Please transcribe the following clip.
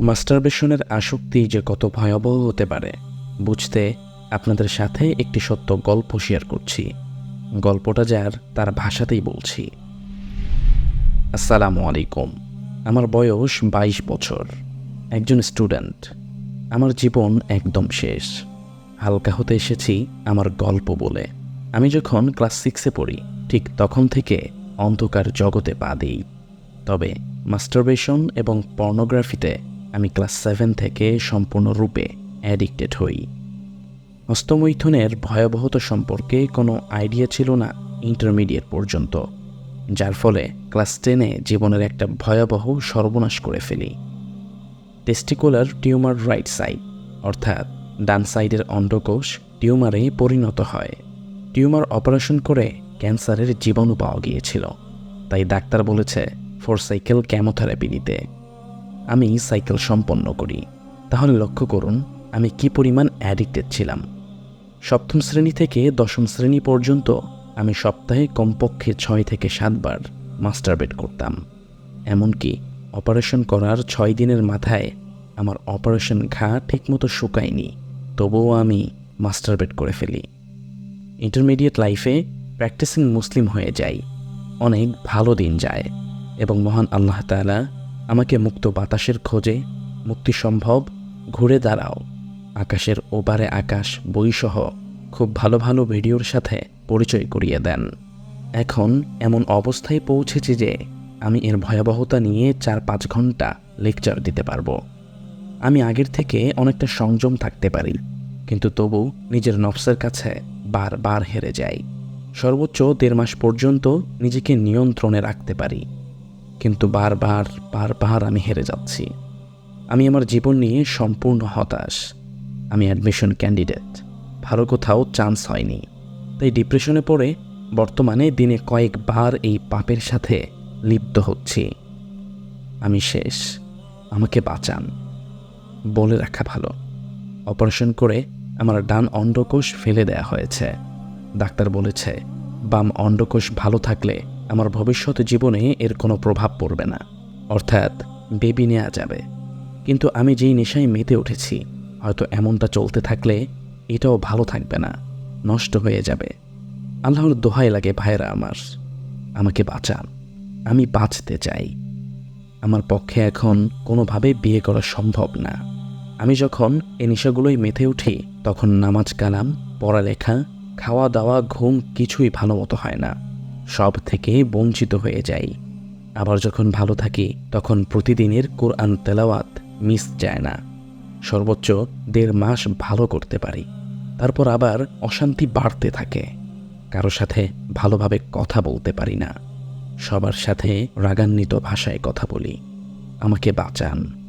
মাস্টারবেশনের আসক্তি যে কত ভয়াবহ হতে পারে, বুঝতে আপনাদের সাথে একটি সত্য গল্প শেয়ার করছি। গল্পটা যার, তার ভাষাতেই বলছি। আসসালামু আলাইকুম। আমার বয়স বাইশ বছর। একজন স্টুডেন্ট। আমার জীবন একদম শেষ। হালকা হতে এসেছি আমার গল্প বলে। আমি যখন ক্লাস সিক্সে পড়ি, ঠিক তখন থেকে অন্ধকার জগতে পা দিই। তবে মাস্টারবেশন এবং পর্নোগ্রাফিতে আমি ক্লাস সেভেন থেকে সম্পূর্ণরূপে অ্যাডিক্টেড হই। হস্তমৈথুনের ভয়াবহতা সম্পর্কে কোনো আইডিয়া ছিল না ইন্টারমিডিয়েট পর্যন্ত, যার ফলে ক্লাস টেনে জীবনের একটা ভয়াবহ সর্বনাশ করে ফেলি। টেস্টিকুলার টিউমার রাইট সাইড অর্থাৎ ডান সাইডের অন্ডকোষ টিউমারে পরিণত হয়। টিউমার অপারেশন করে ক্যান্সারের জীবাণু পাওয়া গিয়েছিল, তাই ডাক্তার বলেছে ফোর সাইকেল ক্যামোথেরাপি দিতে আমি সাইকেল সম্পন্ন করি। তাহলে লক্ষ্য করুন, আমি কি পরিমাণ অ্যাডিক্টেড ছিলাম। সপ্তম শ্রেণি থেকে দশম শ্রেণি পর্যন্ত আমি সপ্তাহে কমপক্ষে ছয় থেকে সাতবার মাস্টারবেট করতাম। এমনকি অপারেশন করার ছয় দিনের মাথায় আমার অপারেশন ঘা ঠিকমতো শুকায়নি, তবুও আমি মাস্টারবেট করে ফেলি। ইন্টারমিডিয়েট লাইফে প্র্যাকটিসিং মুসলিম হয়ে যাই। অনেক ভালো দিন যায় এবং মহান আল্লাহ তাআলা আমাকে মুক্ত বাতাসের খোঁজে, মুক্তি সম্ভব, ঘুরে দাঁড়াও। আকাশের ওপারে আকাশ বইসহ খুব ভালো ভালো ভিডিওর সাথে পরিচয় করিয়ে দেন। এখন এমন অবস্থায় পৌঁছেছি যে আমি এর ভয়াবহতা নিয়ে চার পাঁচ ঘণ্টা লেকচার দিতে পারব। আমি আগের থেকে অনেকটা সংযম থাকতে পারি, কিন্তু তবু নিজের নফসের কাছে বারবার হেরে যাই। সর্বোচ্চ দেড় মাস পর্যন্ত নিজেকে নিয়ন্ত্রণে রাখতে পারি। কিন্তু বারবার বারবার আমি হেরে যাচ্ছি। আমি আমার জীবন নিয়ে সম্পূর্ণ হতাশ। আমি অ্যাডমিশন ক্যান্ডিডেট ভালো কোথাও চান্স হয়নি। তাই ডিপ্রেশনে পড়ে বর্তমানে দিনে কয়েকবার এই পাপের সাথে লিপ্ত হচ্ছি। আমি শেষ। আমাকে বাঁচান। বলে রাখা ভালো। অপারেশন করে আমার ডান অন্ডকোষ ফেলে দেয়া হয়েছে। ডাক্তার বলেছে, বাম অন্ডকোষ ভালো থাকলে আমার ভবিষ্যৎ জীবনে এর কোনো প্রভাব পড়বে না। অর্থাৎ, বেবি নেওয়া যাবে। কিন্তু আমি যেই নেশায় মেতে উঠেছি, হয়তো এমনটা চলতে থাকলে এটাও ভালো থাকবে না, নষ্ট হয়ে যাবে। আল্লাহর দোহাই লাগে ভাইরা আমার, আমাকে বাঁচান। আমি বাঁচতে চাই। আমার পক্ষে এখন কোনোভাবে বিয়ে করা সম্ভব না। আমি যখন এই নেশাগুলোই মেতে উঠি, তখন নামাজ কালাম, পড়ালেখা খাওয়া দাওয়া ঘুম কিছুই ভালো মতো হয় না। সব থেকে বঞ্চিত হয়ে যাই আবার যখন ভালো থাকি, তখন প্রতিদিনের কোরআন তেলাওয়াত মিস যায় না। সর্বোচ্চ দেড় মাস ভালো করতে পারি। তারপর আবার অশান্তি বাড়তে থাকে। কারও সাথে ভালোভাবে কথা বলতে পারি না। সবার সাথে রাগান্বিত ভাষায় কথা বলি। আমাকে বাঁচান।